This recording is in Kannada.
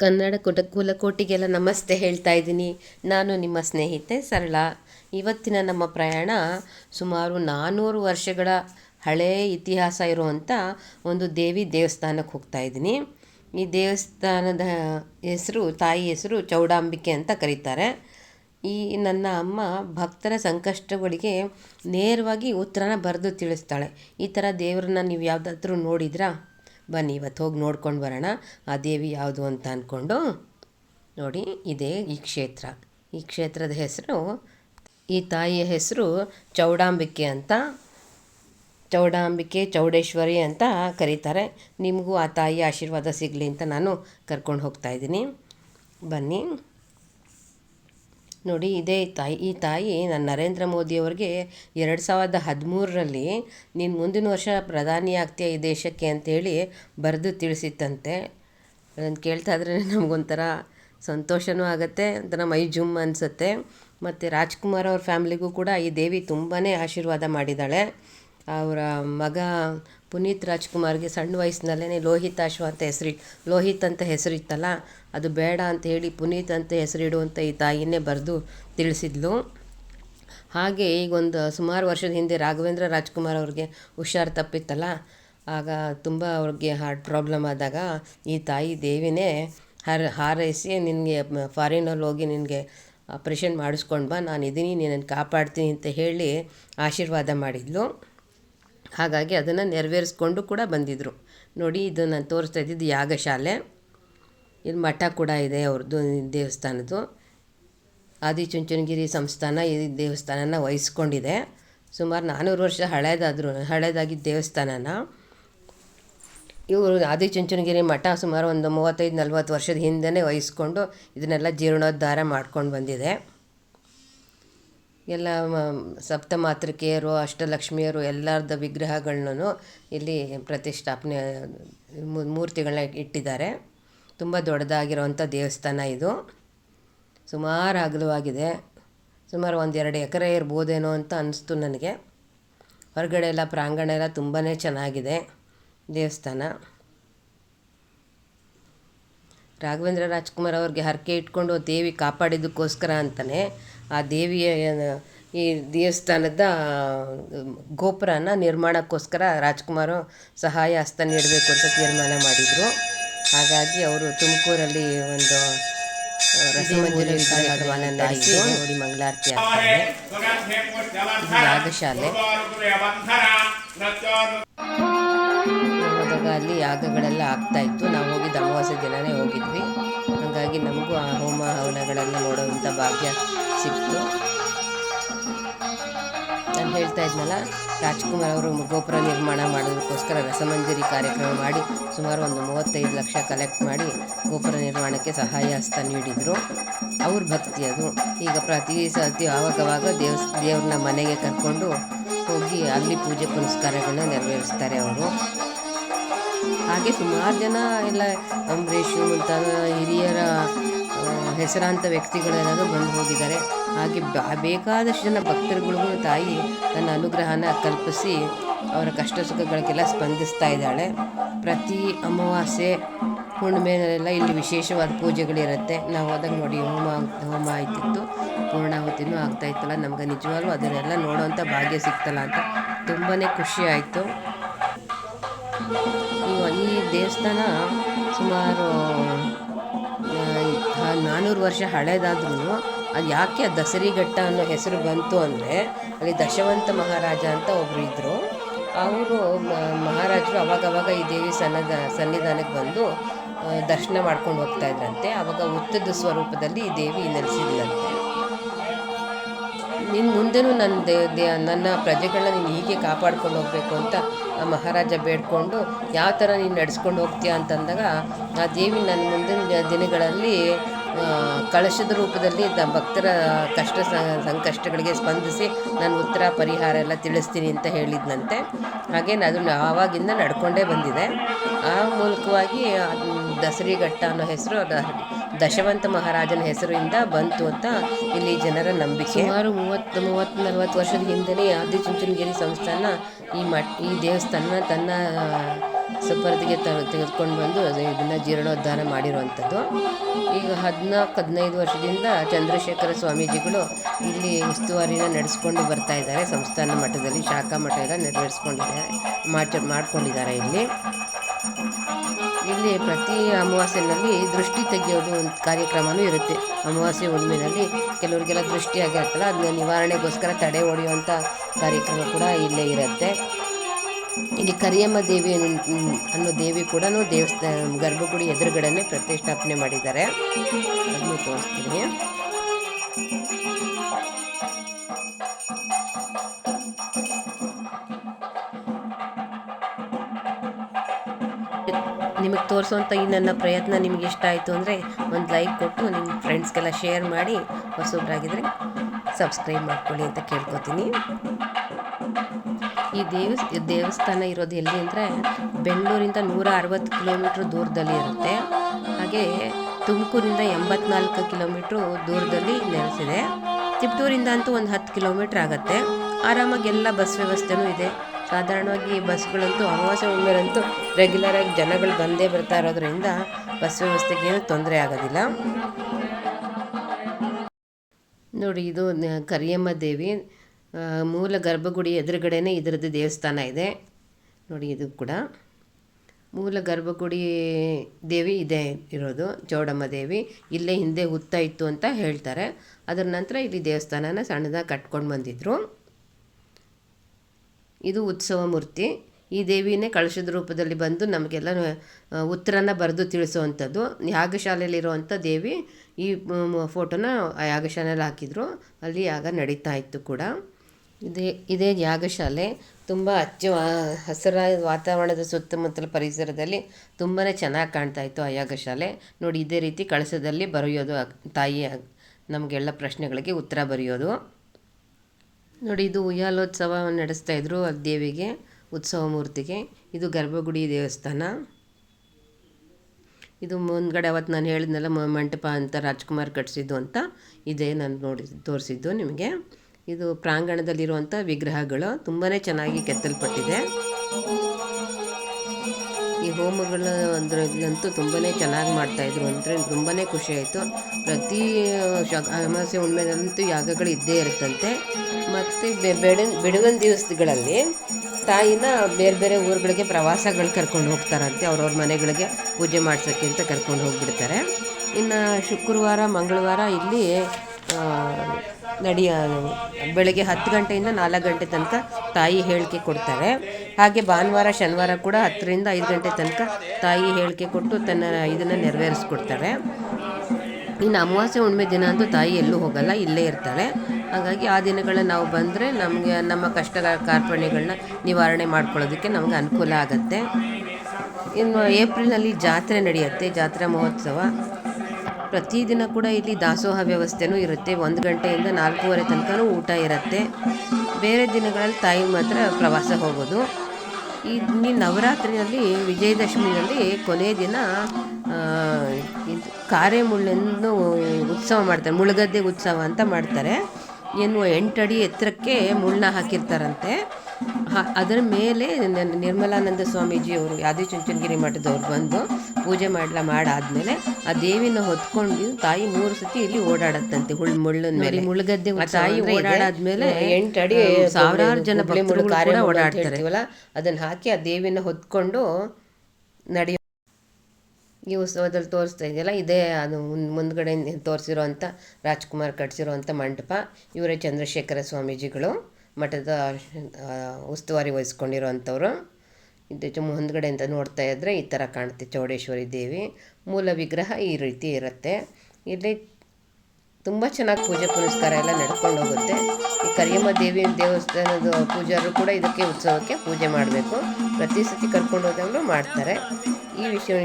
ಕನ್ನಡ ಕುಟ, ಕುಲಕೋಟಿಗೆಲ್ಲ ನಮಸ್ತೆ ಹೇಳ್ತಾ ಇದ್ದೀನಿ. ನಾನು ನಿಮ್ಮ ಸ್ನೇಹಿತೆ ಸರಳ. ಇವತ್ತಿನ ನಮ್ಮ ಪ್ರಯಾಣ ಸುಮಾರು ನಾನ್ನೂರು ವರ್ಷಗಳ ಹಳೇ ಇತಿಹಾಸ ಇರುವಂಥ ಒಂದು ದೇವಿ ದೇವಸ್ಥಾನಕ್ಕೆ ಹೋಗ್ತಾ ಇದ್ದೀನಿ. ಈ ದೇವಸ್ಥಾನದ ಹೆಸರು, ತಾಯಿ ಹೆಸರು ಚೌಡಾಂಬಿಕೆ ಅಂತ ಕರೀತಾರೆ. ಈ ನನ್ನ ಅಮ್ಮ ಭಕ್ತರ ಸಂಕಷ್ಟಗಳಿಗೆ ನೇರವಾಗಿ ಉತ್ತರನ ಬರೆದು ತಿಳಿಸ್ತಾಳೆ. ಈ ಥರ ದೇವರನ್ನ ನೀವು ಯಾವುದಾದ್ರೂ ನೋಡಿದ್ರಾ? ಬನ್ನಿ, ಇವತ್ತು ಹೋಗಿ ನೋಡ್ಕೊಂಡು ಬರೋಣ. ಆ ದೇವಿ ಯಾವುದು ಅಂತ ಅಂದ್ಕೊಂಡು ನೋಡಿ, ಇದೇ ಈ ಕ್ಷೇತ್ರ. ಈ ಕ್ಷೇತ್ರದ ಹೆಸರು ಈ ತಾಯಿಯ ಹೆಸರು ಚೌಡಾಂಬಿಕೆ ಅಂತ, ಚೌಡಾಂಬಿಕೆ, ಚೌಡೇಶ್ವರಿ ಅಂತ ಕರೀತಾರೆ. ನಿಮಗೂ ಆ ತಾಯಿಯ ಆಶೀರ್ವಾದ ಸಿಗಲಿ ಅಂತ ನಾನು ಕರ್ಕೊಂಡು ಹೋಗ್ತಾ ಇದ್ದೀನಿ. ಬನ್ನಿ. ನೋಡಿ, ಇದೇ ತಾಯಿ, ಈ ತಾಯಿ ನಾನು ನರೇಂದ್ರ ಮೋದಿಯವ್ರಿಗೆ ಎರಡು ಸಾವಿರದ ಹದಿಮೂರರಲ್ಲಿ ನೀನು ಮುಂದಿನ ವರ್ಷ ಪ್ರಧಾನಿ ಆಗ್ತೀಯ ಈ ದೇಶಕ್ಕೆ ಅಂತೇಳಿ ಬರೆದು ತಿಳಿಸಿತ್ತಂತೆ. ಅದನ್ನು ಕೇಳ್ತಾ ಇದ್ರೆ ನಮಗೊಂಥರ ಸಂತೋಷವೂ ಆಗುತ್ತೆ, ಒಂಥರ ಮೈ ಜುಮ್ ಅನಿಸುತ್ತೆ. ಮತ್ತು ರಾಜ್ಕುಮಾರ್ ಅವ್ರ ಫ್ಯಾಮ್ಲಿಗೂ ಕೂಡ ಈ ದೇವಿ ತುಂಬಾ ಆಶೀರ್ವಾದ ಮಾಡಿದ್ದಾಳೆ. ಅವರ ಮಗ ಪುನೀತ್ ರಾಜ್ಕುಮಾರ್ಗೆ ಸಣ್ಣ ವಯಸ್ಸಿನಲ್ಲೇ ಲೋಹಿತಾಶ್ವ ಅಂತ ಹೆಸರಿ, ಲೋಹಿತ್ ಅಂತ ಹೆಸರಿತ್ತಲ್ಲ ಅದು ಬೇಡ ಅಂತ ಹೇಳಿ ಪುನೀತ್ ಅಂತ ಹೆಸರಿಡುವಂಥ ಈ ತಾಯಿನೇ ಬರೆದು ತಿಳಿಸಿದ್ಲು. ಹಾಗೆ ಈಗೊಂದು ಸುಮಾರು ವರ್ಷದ ಹಿಂದೆ ರಾಘವೇಂದ್ರ ರಾಜ್ಕುಮಾರ್ ಅವ್ರಿಗೆ ಹುಷಾರು ತಪ್ಪಿತ್ತಲ್ಲ, ಆಗ ತುಂಬ ಅವ್ರಿಗೆ ಹಾರ್ಟ್ ಪ್ರಾಬ್ಲಮ್ ಆದಾಗ ಈ ತಾಯಿ ದೇವಿನೇ ಹಾರ, ಹಾರೈಸಿ ನಿನಗೆ ಫಾರಿನಲ್ಲಿ ಹೋಗಿ ನಿನಗೆ ಆಪ್ರೇಷನ್ ಮಾಡಿಸ್ಕೊಂಡು ಬಾ ನಾನು ಇದ್ದೀನಿ ನಿನ್ನನ್ನು ಕಾಪಾಡ್ತೀನಿ ಅಂತ ಹೇಳಿ ಆಶೀರ್ವಾದ ಮಾಡಿದ್ಲು. ಹಾಗಾಗಿ ಅದನ್ನು ನೆರವೇರಿಸ್ಕೊಂಡು ಕೂಡ ಬಂದಿದ್ದರು ನೋಡಿ, ಇದು ನಾನು ತೋರಿಸ್ತಾ ಇದ್ದಿದ್ದು ಯಾಗಶಾಲೆ ಇಲ್ಲಿ ಮಠ ಕೂಡ ಇದೆ ಅವ್ರದ್ದು ದೇವಸ್ಥಾನದ್ದು. ಆದಿಚುಂಚನಗಿರಿ ಸಂಸ್ಥಾನ ಈ ದೇವಸ್ಥಾನನ ವಹಿಸ್ಕೊಂಡಿದೆ. ಸುಮಾರು ನಾನ್ನೂರು ವರ್ಷ ಹಳೇದಾದ್ರು ಹಳೇದಾಗಿದ್ದ ದೇವಸ್ಥಾನನ. ಇವರು ಆದಿಚುಂಚನಗಿರಿ ಮಠ ಸುಮಾರು ಒಂದು ಮೂವತ್ತೈದು ನಲ್ವತ್ತು ವರ್ಷದ ಹಿಂದೆಯೇ ವಹಿಸ್ಕೊಂಡು ಇದನ್ನೆಲ್ಲ ಜೀರ್ಣೋದ್ಧಾರ ಮಾಡ್ಕೊಂಡು ಬಂದಿದೆ. ಎಲ್ಲ ಸಪ್ತಮಾತೃಕೆಯರು, ಅಷ್ಟಲಕ್ಷ್ಮಿಯರು ಎಲ್ಲರದ ವಿಗ್ರಹಗಳನ್ನೂ ಇಲ್ಲಿ ಪ್ರತಿಷ್ಠಾಪನೆ ಮೂರ್ತಿಗಳನ್ನ ಇಟ್ಟಿದ್ದಾರೆ. ತುಂಬ ದೊಡ್ಡದಾಗಿರುವಂಥ ದೇವಸ್ಥಾನ ಇದು. ಸುಮಾರು ಅಗಲವಾಗಿದೆ. ಸುಮಾರು ಒಂದು ಎರಡು ಎಕರೆ ಇರ್ಬೋದೇನೋ ಅಂತ ಅನ್ನಿಸ್ತು ನನಗೆ. ಹೊರಗಡೆ ಎಲ್ಲ ಪ್ರಾಂಗಣ ಎಲ್ಲ ತುಂಬಾ ಚೆನ್ನಾಗಿದೆ ದೇವಸ್ಥಾನ. ರಾಘವೇಂದ್ರ ರಾಜ್ಕುಮಾರ್ ಅವ್ರಿಗೆ ಹರಕೆ ಇಟ್ಕೊಂಡು ದೇವಿ ಕಾಪಾಡಿದ್ದಕ್ಕೋಸ್ಕರ ಅಂತಲೇ ಆ ದೇವಿಯ ಈ ದೇವಸ್ಥಾನದ ಗೋಪುರನ ನಿರ್ಮಾಣಕ್ಕೋಸ್ಕರ ರಾಜ್ಕುಮಾರು ಸಹಾಯ ಹಸ್ತ ನೀಡಬೇಕು ಅಂತ ತೀರ್ಮಾನ ಮಾಡಿದರು. ಹಾಗಾಗಿ ಅವರು ತುಮಕೂರಲ್ಲಿ ಒಂದು ರಸಮಂಜರಿ ಕಾರ್ಯಕ್ರಮನ ನಡೆಸಿ ನೋಡಿ ಮಂಗಳಾರತಿ ಆಗ್ತಾರೆ. ಯಾಗಶಾಲೆ ಅಲ್ಲಿ ಯಾಗಗಳೆಲ್ಲ ಆಗ್ತಾ ಇತ್ತು. ನಾವು ಹೋಗಿದ್ದ ಅಮಾವಾಸ್ಯ ದಿನನೇ ಹೋಗಿದ್ವಿ. ಹಾಗಾಗಿ ನಮಗೂ ಆ ಹೋಮ ಹವನಗಳನ್ನು ನೋಡುವಂಥ ಭಾಗ್ಯ ಸಿಕ್ತು. ನಾನು ಹೇಳ್ತಾ ಇದ್ನಲ್ಲ, ರಾಜ್ಕುಮಾರ್ ಅವರು ಗೋಪುರ ನಿರ್ಮಾಣ ಮಾಡೋದಕ್ಕೋಸ್ಕರ ರಸಮಂಜರಿ ಕಾರ್ಯಕ್ರಮ ಮಾಡಿ ಸುಮಾರು ಒಂದು ಮೂವತ್ತೈದು ಲಕ್ಷ ಕಲೆಕ್ಟ್ ಮಾಡಿ ಗೋಪುರ ನಿರ್ಮಾಣಕ್ಕೆ ಸಹಾಯ ಹಸ್ತ ನೀಡಿದರು. ಅವ್ರ ಭಕ್ತಿ ಅದು. ಈಗ ಪ್ರತಿ ಸತಿ ಆವಾಗವಾಗ ದೇವಸ್, ದೇವ್ರನ್ನ ಮನೆಗೆ ಕರ್ಕೊಂಡು ಹೋಗಿ ಅಲ್ಲಿ ಪೂಜೆ ಪುನಸ್ಕಾರಗಳನ್ನ ನೆರವೇರಿಸ್ತಾರೆ ಅವರು. ಹಾಗೆ ಸುಮಾರು ಜನ ಎಲ್ಲ ಅಂಬರೀಷು ಮುಂತಾದ ಹಿರಿಯರ ಹೆಸರಾಂತ ವ್ಯಕ್ತಿಗಳೆಲ್ಲರೂ ಬಂದು ಹೋಗಿದ್ದಾರೆ. ಹಾಗೆ ಬೇಕಾದಷ್ಟು ಜನ ಭಕ್ತರುಗಳಿಗೂ ತಾಯಿ ತನ್ನ ಅನುಗ್ರಹನ ಕಲ್ಪಿಸಿ ಅವರ ಕಷ್ಟ ಸುಖಗಳಿಗೆಲ್ಲ ಸ್ಪಂದಿಸ್ತಾ ಇದ್ದಾಳೆ. ಪ್ರತಿ ಅಮಾವಾಸ್ಯೆ ಹುಣ್ಣಿಮೆನಲ್ಲೆಲ್ಲ ಇಲ್ಲಿ ವಿಶೇಷವಾದ ಪೂಜೆಗಳಿರುತ್ತೆ. ನಾವು ಹೋದಾಗ ನೋಡಿ, ಹೋಮ ಹೋಮ ಆಯ್ತಿತ್ತು. ಪೂರ್ಣಾಹುತಿನೂ ಆಗ್ತಾ ಇತ್ತಲ್ಲ. ನಮ್ಗೆ ನಿಜವಾಗ್ಲೂ ಅದನ್ನೆಲ್ಲ ನೋಡೋವಂಥ ಭಾಗ್ಯ ಸಿಗ್ತಲ್ಲ ಅಂತ ತುಂಬಾ ಖುಷಿ ಆಯಿತು. ಈ ದೇವಸ್ಥಾನ ಸುಮಾರು ನಾನ್ನೂರು ವರ್ಷ ಹಳೇದಾದ್ರೂ ಅದು ಯಾಕೆ ದಸರಿಘಟ್ಟ ಅನ್ನೋ ಹೆಸರು ಬಂತು ಅಂದರೆ, ಅಲ್ಲಿ ದಶವಂತ ಮಹಾರಾಜ ಅಂತ ಒಬ್ಬರು ಇದ್ದರು ಅವರು ಮಹಾರಾಜರು ಅವಾಗವಾಗ ಈ ದೇವಿ ಸನ್ನದ ಸನ್ನಿಧಾನಕ್ಕೆ ಬಂದು ದರ್ಶನ ಮಾಡ್ಕೊಂಡು ಹೋಗ್ತಾ ಇದ್ರಂತೆ. ಆವಾಗ ಉತ್ತದ ಸ್ವರೂಪದಲ್ಲಿ ಈ ದೇವಿ ನೆಲೆಸಿದ್ಲಂತೆ. ನಿನ್ನ ಮುಂದೆನೂ ನನ್ನ ದೇ ನನ್ನ ಪ್ರಜೆಗಳನ್ನ ನೀನು ಹೀಗೆ ಕಾಪಾಡ್ಕೊಂಡು ಹೋಗಬೇಕು ಅಂತ ಆ ಮಹಾರಾಜ ಬೇಡ್ಕೊಂಡು ಯಾವ ಥರ ನೀನು ನಡೆಸ್ಕೊಂಡು ಹೋಗ್ತೀಯ ಅಂತಂದಾಗ ಆ ದೇವಿ ನನ್ನ ಮುಂದಿನ ದಿನಗಳಲ್ಲಿ ಕಳಶದ ರೂಪದಲ್ಲಿ ಭಕ್ತರ ಕಷ್ಟ ಸಂಕಷ್ಟಗಳಿಗೆ ಸ್ಪಂದಿಸಿ ನಾನು ಉತ್ತರ ಪರಿಹಾರ ಎಲ್ಲ ತಿಳಿಸ್ತೀನಿ ಅಂತ ಹೇಳಿದ್ನಂತೆ. ಹಾಗೆ ಅದನ್ನು ಆವಾಗಿಂದ ನಡ್ಕೊಂಡೇ ಬಂದಿದೆ. ಆ ಮೂಲಕವಾಗಿ ದಸರಿಘಟ್ಟ ಅನ್ನೋ ಹೆಸರು ದಶವಂತ ಮಹಾರಾಜನ ಹೆಸರಿಂದ ಬಂತು ಅಂತ ಇಲ್ಲಿ ಜನರ ನಂಬಿಕೆ. ಸುಮಾರು ಮೂವತ್ತು ಮೂವತ್ತು, ನಲ್ವತ್ತು ವರ್ಷದ ಹಿಂದೆಯೇ ಆದಿಚುಂಚನಗಿರಿ ಸಂಸ್ಥಾನ ಈ ಮಠ, ಈ ದೇವಸ್ಥಾನ ತನ್ನ ಸುಪರ್ದಿಗೆ ತ, ತೆಗೆದುಕೊಂಡು ಬಂದು ಇದನ್ನು ಜೀರ್ಣೋದ್ಧಾರ ಮಾಡಿರುವಂಥದ್ದು. ಈಗ ಹದಿನಾಲ್ಕು, ಹದಿನೈದು ವರ್ಷದಿಂದ ಚಂದ್ರಶೇಖರ ಸ್ವಾಮೀಜಿಗಳು ಇಲ್ಲಿ ಉಸ್ತುವಾರಿನ ನಡೆಸ್ಕೊಂಡು ಬರ್ತಾ ಇದ್ದಾರೆ. ಸಂಸ್ಥಾನ ಮಠದಲ್ಲಿ, ಶಾಖಾ ಮಠ ಎಲ್ಲ ನೆರವೇರಿಸ್ಕೊಂಡಿದ್ದಾರೆ ಮಾಡ್ಕೊಂಡಿದ್ದಾರೆ ಇಲ್ಲಿ. ಇಲ್ಲಿ ಪ್ರತಿ ಅಮಾವಾಸ್ಯೆನಲ್ಲಿ ದೃಷ್ಟಿ ತೆಗೆಯೋದು ಒಂದು ಕಾರ್ಯಕ್ರಮವೂ ಇರುತ್ತೆ. ಅಮಾವಾಸ್ಯೆ ಹುಣ್ಣಿಮೆಯಲ್ಲಿ ಕೆಲವರಿಗೆಲ್ಲ ದೃಷ್ಟಿ ಆಗಿರುತ್ತಲ್ಲ ಅದನ್ನ ನಿವಾರಣೆಗೋಸ್ಕರ ತಡೆ ಹೊಡೆಯುವಂಥ ಕಾರ್ಯಕ್ರಮ ಕೂಡ ಇಲ್ಲೇ ಇರುತ್ತೆ. ಇಲ್ಲಿ ಕರಿಯಮ್ಮ ದೇವಿ ಅನ್ನೋ ದೇವಿ ಕೂಡ ದೇವಸ್ಥಾನ, ಗರ್ಭಗುಡಿ ಎದುರುಗಡೆನೆ ಪ್ರತಿಷ್ಠಾಪನೆ ಮಾಡಿದ್ದಾರೆ. ಅದನ್ನು ತೋರಿಸ್ತೀನಿ. ನಿಮಗೆ ತೋರಿಸೋಂಥ ಈ ನನ್ನ ಪ್ರಯತ್ನ ನಿಮಗೆ ಇಷ್ಟ ಆಯಿತು ಅಂದರೆ ಒಂದು ಲೈಕ್ ಕೊಟ್ಟು ನಿಮ್ಮ ಫ್ರೆಂಡ್ಸ್ಗೆಲ್ಲ ಶೇರ್ ಮಾಡಿ ಹೊಸೊಬ್ಬರಾಗಿದ್ದರೆ ಸಬ್ಸ್ಕ್ರೈಬ್ ಮಾಡ್ಕೊಳ್ಳಿ ಅಂತ ಕೇಳ್ಕೊತೀನಿ. ಈ ದೇವಸ್, ದೇವಸ್ಥಾನ ಇರೋದು ಎಲ್ಲಿ ಅಂದರೆ ಬೆಂಗಳೂರಿಂದ ನೂರ ಅರವತ್ತು ಕಿಲೋಮೀಟ್ರ್ ದೂರದಲ್ಲಿ ಇರುತ್ತೆ. ಹಾಗೆ ತುಮಕೂರಿಂದ ಎಂಬತ್ನಾಲ್ಕು ಕಿಲೋಮೀಟ್ರು ದೂರದಲ್ಲಿ ನೆಲೆಸಿದೆ. ತಿಪ್ಟೂರಿಂದ ಅಂತೂ ಒಂದು ಹತ್ತು ಕಿಲೋಮೀಟ್ರ್ ಆಗುತ್ತೆ. ಆರಾಮಾಗಿ ಎಲ್ಲ ಬಸ್ ವ್ಯವಸ್ಥೆನೂ ಇದೆ. ಸಾಧಾರಣವಾಗಿ ಬಸ್ಗಳಂತೂ ಅಮಾವಾಸ್ಯ ಹುಣ್ಣಿಮೆಯಂತೂ ರೆಗ್ಯುಲರಾಗಿ ಜನಗಳು ಬಂದೇ ಬರ್ತಾ ಇರೋದ್ರಿಂದ ಬಸ್ ವ್ಯವಸ್ಥೆಗೆ ಏನು ತೊಂದರೆ ಆಗೋದಿಲ್ಲ. ನೋಡಿ, ಇದು ಕರಿಯಮ್ಮ ದೇವಿ ಮೂಲ ಗರ್ಭಗುಡಿ ಎದುರುಗಡೆನೇ ಇದರದ್ದು ದೇವಸ್ಥಾನ ಇದೆ. ನೋಡಿ, ಇದು ಕೂಡ ಮೂಲ ಗರ್ಭಗುಡಿ ದೇವಿ ಇದೆ ಇರೋದು, ಚೌಡಮ್ಮ ದೇವಿ. ಇಲ್ಲೇ ಹಿಂದೆ ಹುತ್ತ ಇತ್ತು ಅಂತ ಹೇಳ್ತಾರೆ. ಅದರ ನಂತರ ಇಲ್ಲಿ ದೇವಸ್ಥಾನನ ಸಣ್ಣದಾಗಿ ಕಟ್ಕೊಂಡು ಬಂದಿದ್ರು. ಇದು ಉತ್ಸವ ಮೂರ್ತಿ. ಈ ದೇವಿನೇ ಕಳಶದ ರೂಪದಲ್ಲಿ ಬಂದು ನಮಗೆಲ್ಲ ಉತ್ತರನ ಬರೆದು ತಿಳಿಸುವಂಥದ್ದು. ಯಾಗಶಾಲೆಯಲ್ಲಿರುವಂಥ ದೇವಿ ಈ ಫೋಟೋನ ಆ ಯಾಗಶಾಲೆಯಲ್ಲಿ ಹಾಕಿದ್ರು. ಅಲ್ಲಿ ಯಾಗ ನಡೀತಾ ಇತ್ತು ಕೂಡ. ಇದೇ ಇದೇ ಯಾಗಶಾಲೆ ತುಂಬ ಹಚ್ಚ ಹಸಿರಾದ ವಾತಾವರಣದ ಸುತ್ತಮುತ್ತಲ ಪರಿಸರದಲ್ಲಿ ತುಂಬಾ ಚೆನ್ನಾಗಿ ಕಾಣ್ತಾ ಇತ್ತು ಆ ಯಾಗಶಾಲೆ. ನೋಡಿ, ಇದೇ ರೀತಿ ಕಳಸದಲ್ಲಿ ಬರೆಯೋದು ತಾಯಿ ನಮಗೆಲ್ಲ ಪ್ರಶ್ನೆಗಳಿಗೆ ಉತ್ತರ ಬರೆಯೋದು. ನೋಡಿ, ಇದು ಉಯ್ಯಾಲೋತ್ಸವ ನಡೆಸ್ತಾ ಇದ್ರು ದೇವಿಗೆ ಉತ್ಸವ ಮೂರ್ತಿಗೆ. ಇದು ಗರ್ಭಗುಡಿ ದೇವಸ್ಥಾನ. ಇದು ಮುಂದ್ಗಡೆ ಅವತ್ತು ನಾನು ಹೇಳಿದ್ನಲ್ಲ ಮಂಟಪ ಅಂತ ರಾಜ್ಕುಮಾರ್ ಕಟ್ಟಿಸಿದ್ದು ಅಂತ. ಇದೇ ನಾನು ನೋಡಿ, ತೋರಿಸಿದ್ದು ನಿಮಗೆ. ಇದು ಪ್ರಾಂಗಣದಲ್ಲಿರುವಂಥ ವಿಗ್ರಹಗಳು. ತುಂಬಾ ಚೆನ್ನಾಗಿ ಕೆತ್ತಲ್ಪಟ್ಟಿದೆ. ಈ ಹೋಮಗಳು ಅಂದ್ರಂತೂ ತುಂಬಾ ಚೆನ್ನಾಗಿ ಮಾಡ್ತಾಯಿದ್ರು ಅಂದರೆ ತುಂಬಾ ಖುಷಿ ಆಯಿತು. ಪ್ರತಿ ಅಮಾವಾಸ್ಯೆ ಹುಣ್ಮೆನಂತೂ ಯಾಗಗಳು ಇದ್ದೇ ಇರುತ್ತಂತೆ. ಮತ್ತು ಬೆಡ ಬಿಡುವಿನ ದಿವಸಗಳಲ್ಲಿ ತಾಯಿನ ಬೇರೆ ಬೇರೆ ಊರುಗಳಿಗೆ ಪ್ರವಾಸಗಳು ಕರ್ಕೊಂಡು ಹೋಗ್ತಾರಂತೆ. ಅವ್ರವ್ರ ಮನೆಗಳಿಗೆ ಪೂಜೆ ಮಾಡ್ಸೋಕ್ಕೆ ಅಂತ ಕರ್ಕೊಂಡು ಹೋಗಿಬಿಡ್ತಾರೆ. ಇನ್ನು ಶುಕ್ರವಾರ, ಮಂಗಳವಾರ ಇಲ್ಲಿ ನಡೆಯ ಬೆಳಗ್ಗೆ ಹತ್ತು ಗಂಟೆಯಿಂದ ನಾಲ್ಕು ಗಂಟೆ ತನಕ ತಾಯಿ ಹೇಳಿಕೆ ಕೊಡ್ತಾರೆ. ಹಾಗೆ ಭಾನುವಾರ, ಶನಿವಾರ ಕೂಡ ಹತ್ತರಿಂದ ಐದು ಗಂಟೆ ತನಕ ತಾಯಿ ಹೇಳಿಕೆ ಕೊಟ್ಟು ತನ್ನ ಇದನ್ನು ನೆರವೇರಿಸ್ಕೊಡ್ತಾರೆ. ಇನ್ನು ಅಮಾವಾಸ್ಯೆ ಹುಣ್ಣಿಮೆ ದಿನ ಅಂತೂ ತಾಯಿ ಎಲ್ಲೂ ಹೋಗಲ್ಲ, ಇಲ್ಲೇ ಇರ್ತಾಳೆ ಹಾಗಾಗಿ ಆ ದಿನಗಳ ನಾವು ಬಂದರೆ ನಮಗೆ ನಮ್ಮ ಕಷ್ಟ ಕಾರ್ಪಣ್ಯಗಳನ್ನ ನಿವಾರಣೆ ಮಾಡ್ಕೊಳ್ಳೋದಕ್ಕೆ ನಮಗೆ ಅನುಕೂಲ ಆಗುತ್ತೆ. ಇನ್ನು ಏಪ್ರಿಲ್ನಲ್ಲಿ ಜಾತ್ರೆ ನಡೆಯುತ್ತೆ, ಜಾತ್ರಾ ಮಹೋತ್ಸವ. ಪ್ರತಿದಿನ ಕೂಡ ಇಲ್ಲಿ ದಾಸೋಹ ವ್ಯವಸ್ಥೆನೂ ಇರುತ್ತೆ. ಒಂದು ಗಂಟೆಯಿಂದ ನಾಲ್ಕೂವರೆ ತನಕ ಊಟ ಇರುತ್ತೆ. ಬೇರೆ ದಿನಗಳಲ್ಲಿ ತಾಯಿ ಮಾತ್ರ ಪ್ರವಾಸ ಹೋಗೋದು. ಈ ನವರಾತ್ರಿಯಲ್ಲಿ, ವಿಜಯದಶಮಿಯಲ್ಲಿ ಕೊನೆಯ ದಿನ ಇದು ಇದು ಕಾರೆಮುಳ್ಳನ್ನು ಉತ್ಸವ ಮಾಡ್ತಾರೆ, ಮುಳುಗದ್ದೆ ಉತ್ಸವ ಅಂತ ಮಾಡ್ತಾರೆ. ಏನು ಎಂಟಡಿ ಎತ್ತರಕ್ಕೆ ಮುಳ್ಳನ್ನ ಹಾಕಿರ್ತಾರಂತೆ. ಅದರ ಮೇಲೆ ನಿರ್ಮಲಾನಂದ ಸ್ವಾಮೀಜಿಯವರು ಆದಿಚುಂಚನಗಿರಿ ಮಠದವ್ರು ಬಂದು ಪೂಜೆ ಮಾಡ್ಲ ಮಾಡಾದ್ಮೇಲೆ ಆ ದೇವಿನ ಹೊತ್ಕೊಂಡು ತಾಯಿ ಮೂರು ಸತಿ ಇಲ್ಲಿ ಓಡಾಡತ್ತಂತೆ ಹುಳ್ ಮುಳ್ಳನ ಮೇಲೆ. ಮುಳುಗದ್ದೆ ತಾಯಿ ಓಡಾಡಾದ್ಮೇಲೆ ಎಂಟಡಿ ಸಾವಿರಾರು ಜನ ಭಕ್ತರು ಓಡಾಡ್ತಾರೆ. ಅದನ್ನ ಹಾಕಿ ಆ ದೇವಿನ ಹೊತ್ಕೊಂಡು ನಡೆಯೋ ಈ ಉತ್ಸವದಲ್ಲಿ ತೋರಿಸ್ತಾ ಇದೆಯಲ್ಲ, ಇದೇ ಅದು ಮುಂದ್ಗಡೆ ತೋರಿಸಿರೋವಂಥ ರಾಜ್ಕುಮಾರ್ ಕಟ್ಸಿರುವಂಥ ಮಂಟಪ. ಇವರೇ ಚಂದ್ರಶೇಖರ ಸ್ವಾಮೀಜಿಗಳು ಮಠದ ಉಸ್ತುವಾರಿ ಉಸ್ತುವಾರಿ ವಹಿಸ್ಕೊಂಡಿರೋವಂಥವ್ರು ಇದು ಮುಂದ್ಗಡೆ ಅಂತ ನೋಡ್ತಾ ಇದ್ದರೆ ಈ ಥರ ಕಾಣುತ್ತೆ ಚೌಡೇಶ್ವರಿ ದೇವಿ. ಮೂಲ ವಿಗ್ರಹ ಈ ರೀತಿ ಇರುತ್ತೆ. ಇಲ್ಲಿ ತುಂಬ ಚೆನ್ನಾಗಿ ಪೂಜೆ ಪುನಸ್ಕಾರ ಎಲ್ಲ ನಡ್ಕೊಂಡು ಹೋಗುತ್ತೆ. ಈ ಕರಿಯಮ್ಮ ದೇವಿ ದೇವಸ್ಥಾನದ ಪೂಜಾರರು ಕೂಡ ಇದಕ್ಕೆ ಉತ್ಸವಕ್ಕೆ ಪೂಜೆ ಮಾಡಬೇಕು. ಪ್ರತಿ ಸತಿ ಕರ್ಕೊಂಡು ಹೋದಾಗಲೂ ಮಾಡ್ತಾರೆ. ಈ ವಿಷಯ